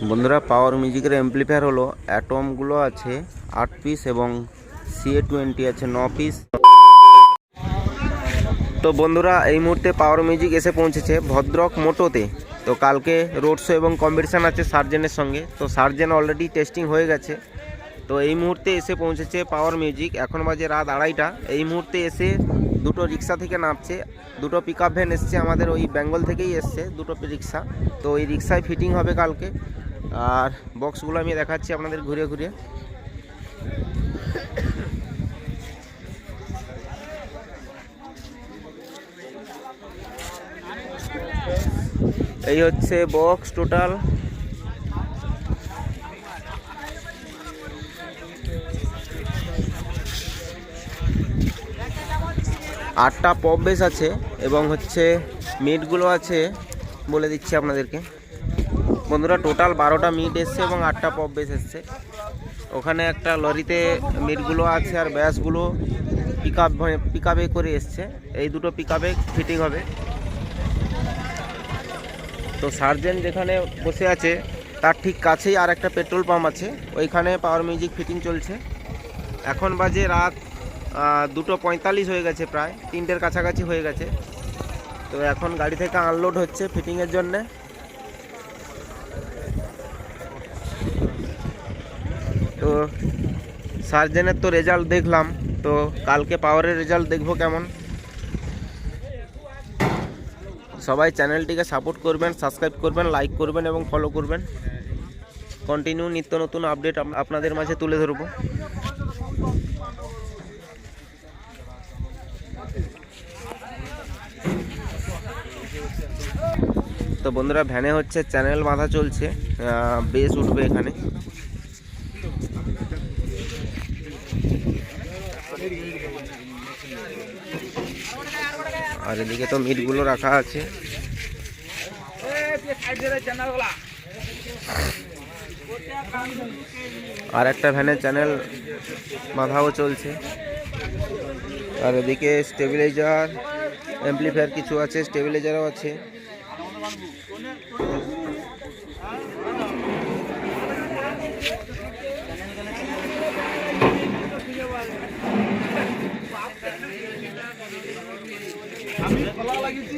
বন্ধুরা পাওয়ার মিউজিকের এমপ্লিফায়ার হলো অ্যাটমগুলো আছে আট পিস এবং সিএ টোয়েন্টি আছে ন পিস তো বন্ধুরা, এই মুহূর্তে পাওয়ার মিউজিক এসে পৌঁছেছে ভদ্রক মোটোতে। তো কালকে রোড শো এবং কম্পিটিশান আছে সার্জেনের সঙ্গে। তো সার্জেন অলরেডি টেস্টিং হয়ে গেছে। তো এই মুহূর্তে এসে পৌঁছেছে পাওয়ার মিউজিক এখন বাজে রাত আড়াইটা। এই মুহূর্তে এসে দুটো রিক্সা থেকে নামছে। দুটো পিকআপ ভ্যান এসছে আমাদের ওই বেঙ্গল থেকেই এসছে দুটো রিক্সা তো ওই রিক্সায় ফিটিং হবে কালকে। আর বক্সগুলো আমি দেখাচ্ছি আপনাদের ঘুরে ঘুরে। এই হচ্ছে বক্স টোটাল। আটটা পপ বেস আছে এবং হচ্ছে মিটগুলো আছে বলে দিচ্ছি আপনাদেরকে। বন্ধুরা টোটাল বারোটা মিট এসছে এবং আটটা পপ বেস এসছে। ওখানে একটা লরিতে মিটগুলো আছে আর ব্যাসগুলো পিক আপ পিক আপে করে এসছে। এই দুটো পিক আপে ফিটিং হবে। তো সার্জেন যেখানে বসে আছে, তার ঠিক কাছেই আর একটা পেট্রোল পাম্প আছে। ওইখানে পাওয়ার মিউজিক ফিটিং চলছে। এখন বাজে রাত দুটো পঁয়তাল্লিশ হয়ে গেছে প্রায়, তিনটের কাছাকাছি হয়ে গেছে। তো এখন গাড়ি থেকে আনলোড হচ্ছে ফিটিংয়ের জন্যে। তো সার্জেনের তো রেজাল্ট দেখলাম, তো কালকে পাওয়ারের রেজাল্ট দেখব কেমন। সবাই চ্যানেলটিকে সাপোর্ট করবেন, সাবস্ক্রাইব করবেন, লাইক করবেন এবং ফলো করবেন। কন্টিনিউ নিত্য নতুন আপডেট আপনাদের মাঝে তুলে ধরবো। তো বন্ধুরা, ভ্যানে হচ্ছে, চ্যানেল বাঁধা চলছে বেস উঠবে এখানে। আর এদিকে তো মিটগুলো রাখা আছে। আর একটা ভ্যানের চ্যানেল বাঁধাও চলছে। আর এদিকে স্টেবিলাইজার অ্যাম্পলিফায়ার কিছু আছে স্টেবিলাইজারও আছে।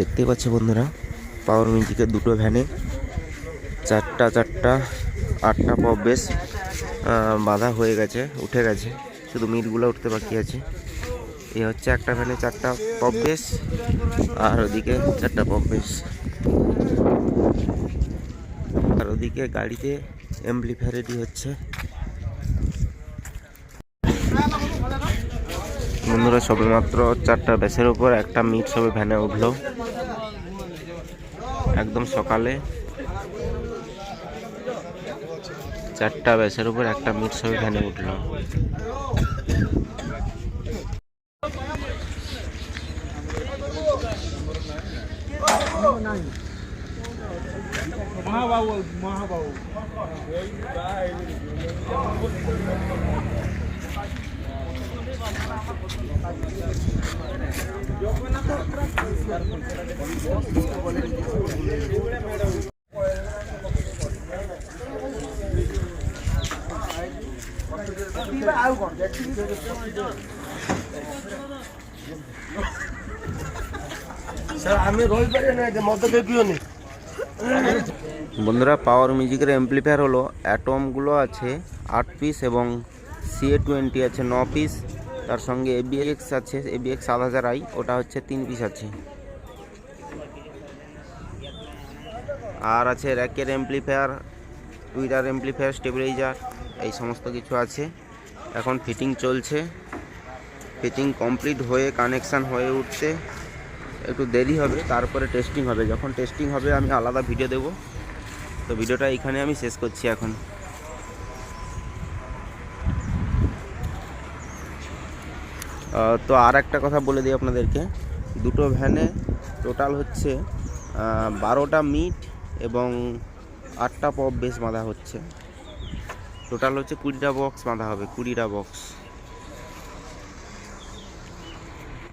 দেখতেই পাচ্ছ বন্ধুরা পাওয়ার মিউজিকের দুটো ভ্যানে চারটা চারটা, আটটা পপ বেশ বাঁধা হয়ে গেছে, উঠে গেছে, শুধু মিটগুলো উঠতে বাকি আছে। এই হচ্ছে একটা ভ্যানে চারটা পপ বেশ, আর ওদিকে চারটা পপ বেশ। আর ওদিকে গাড়িতে এমপ্লিফায়ার রেডি হচ্ছে। বন্ধুরা, সবেমাত্র চারটা ব্যাসের উপর একটা মিট সবে ভ্যানে উঠল। একদম সকালে। চারটা ব্যাসের উপর একটা মিট সবে ভ্যানে উঠল। মহাবাবু মহাবাবু। বন্ধুরা পাওয়ার মিউজিকের এমপ্লিফায়ার হলো অ্যাটমগুলো আছে আট পিস এবং সিএ টোয়েন্টি আছে ন পিস তার সঙ্গে এবিএক্স আছে এবিএক্স সাত হাজার আই ওটা হচ্ছে তিন পিস আছে। আর আছে র্যাকের এমপ্লিফায়ার টুইটার এমপ্লিফায়ার স্টেবিলাইজার এই সমস্ত কিছু আছে। এখন ফিটিং চলছে। ফিটিং কমপ্লিট হয়ে কানেকশান হয়ে উঠছে। একটু দেরি হবে, তারপরে টেস্টিং হবে। যখন টেস্টিং হবে, আমি আলাদা ভিডিও দেব। তো ভিডিওটা এখানে আমি শেষ করছি এখন। তো আর একটা কথা বলে দিই আপনাদেরকে। দুটো ভ্যানে টোটাল হচ্ছে বারোটা মিট এবং আটটা পপ বেশ বাঁধা হচ্ছে। টোটাল হচ্ছে কুড়িটা বক্স বাঁধা হবে কুড়িটা বক্স